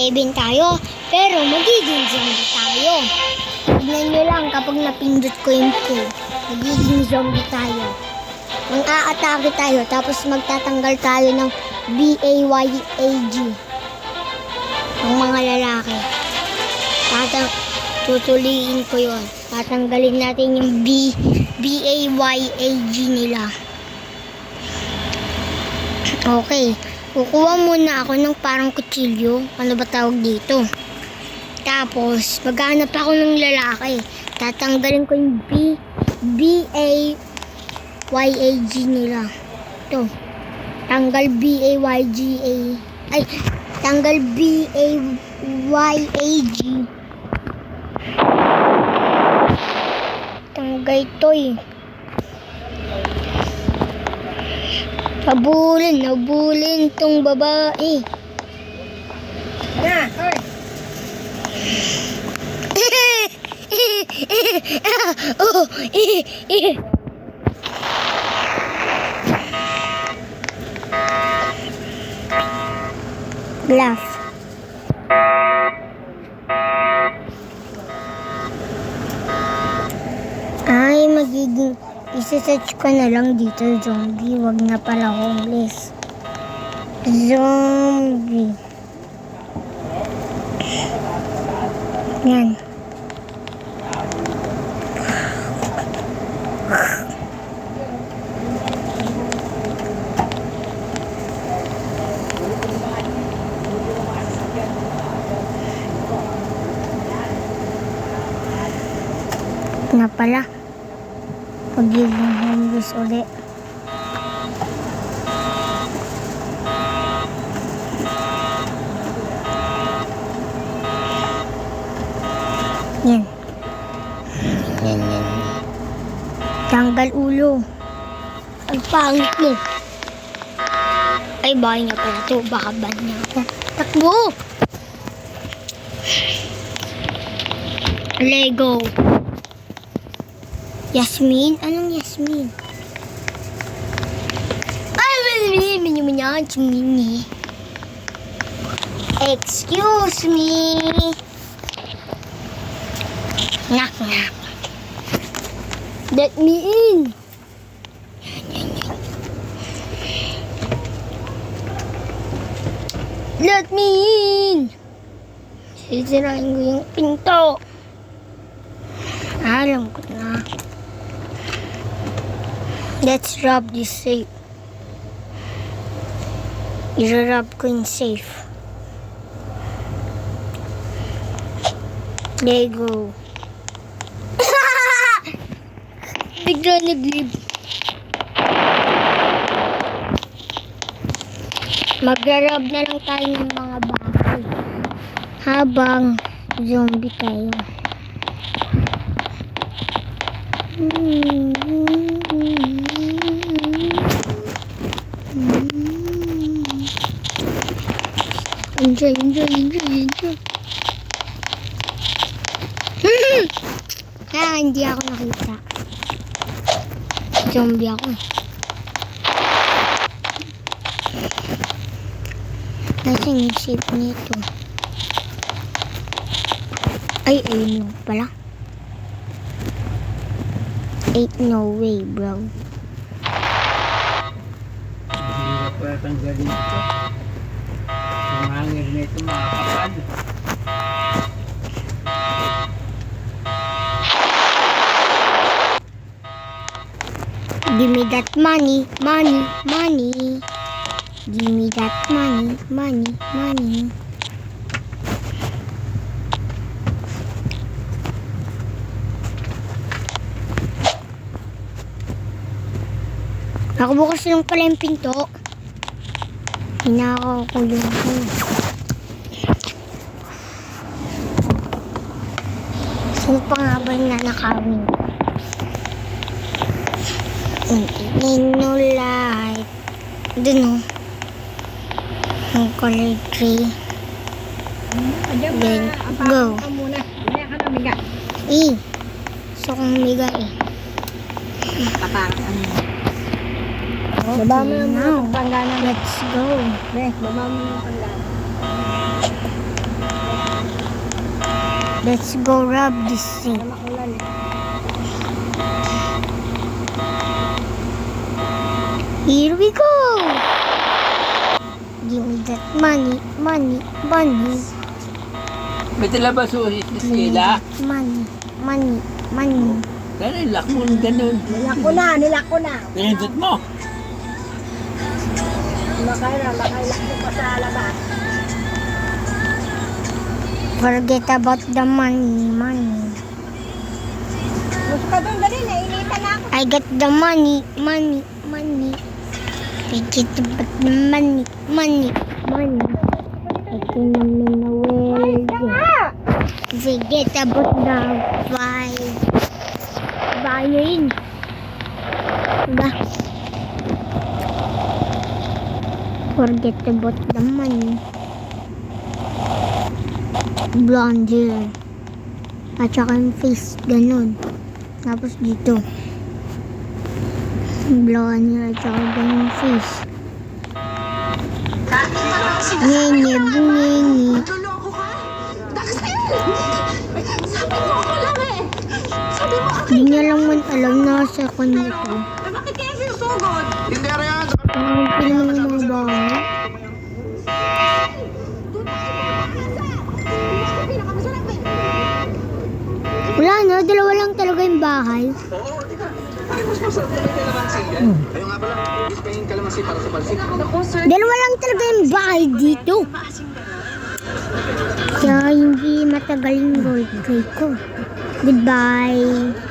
Even tayo, pero magiging zombie tayo. Tignan nyo lang kapag napindot ko yung K. Magiging zombie tayo. Mang-aatake tayo, tapos magtatanggal tayo ng B-A-Y-A-G. Ang mga lalaki. Tatang tutuliin ko yon. Tatanggalin natin yung B, B-A-Y-A-G nila. Okay. Kukuha muna ako ng parang kutsilyo. Ano ba tawag dito? Tapos, maghanap ako ng lalaki. Tatanggalin ko yung B, B-A, Y-A-G nila. Ito. Tanggal B-A-Y-G-A. Ay, tanggal B-A-Y-A-G. Tanggal ito eh. Habulin, habulin tong babae. Na, hoy. oh, eh, eh. Laugh. Ay, magiging isa-search ko na lang dito zombie. Wag na pala homeless. Zombie. Yan. na pala. Pagiging homeless ulit. Yan. Yan, yan. Tanggal ulo. Ang pangit mo. Ay, bahay niya pala to. Baka ban niya ako. Takbo! Lego. Yasmin? Anong Yasmin? Excuse me. Knock, knock. Let me in. Let me in. Sisirain ko yung pinto. Alam ko na. Let's rob this safe. I-rob ko yung safe. Lego. Bigla nag-leave. Magra-rob na lang tayo ng mga bahay. Habang zombie tayo. Enjoy, enjoy, enjoy, enjoy. Kaya hindi ako nakita. Zombie ako. Nasaan yung shape nito? Ay, ayun yung pala. Ain't no way, bro. Pala tanggalin ito. Ang hangin na ito makakapal. Give me that money, money, money. Give me that money, money, money. Nakabukas lang pala yung pinto. Hinakaw ko yung Sino pa nga ba yung nanakawin ko? In no light. Dun o. Ang color tree. Then, go. Eh. Gusto kong miga eh. Paparang muna. Okay, Baba mo yung now. panggana. Let's go. Be, baba mo yung panggana. Let's go rub this thing. Eh. Here we go! Give me that money, money, money. May talabas o si Give me Stella? that money, money, money. Sana ilak mo ganun. Nilak ko na, nilak ko na. Pinindot mo. Forget about the money, money. Na. I got the money, money, money. Forget about the money, money, money. I the world. Ah! Forget about the vibe. Violin. Diba? Forget about the money. Blonde hair. At saka yung face, ganun. Tapos dito. Blonde hair at saka ganun face. Nyenye, bunyenye. Eh! Hindi niya lang man alam na sa kanya. Eh bakit kaya sinusugod? Hindi Naku sir, Dalawa lang talaga yung bahay dito. Kaya hindi matagal yung trip ko. Goodbye.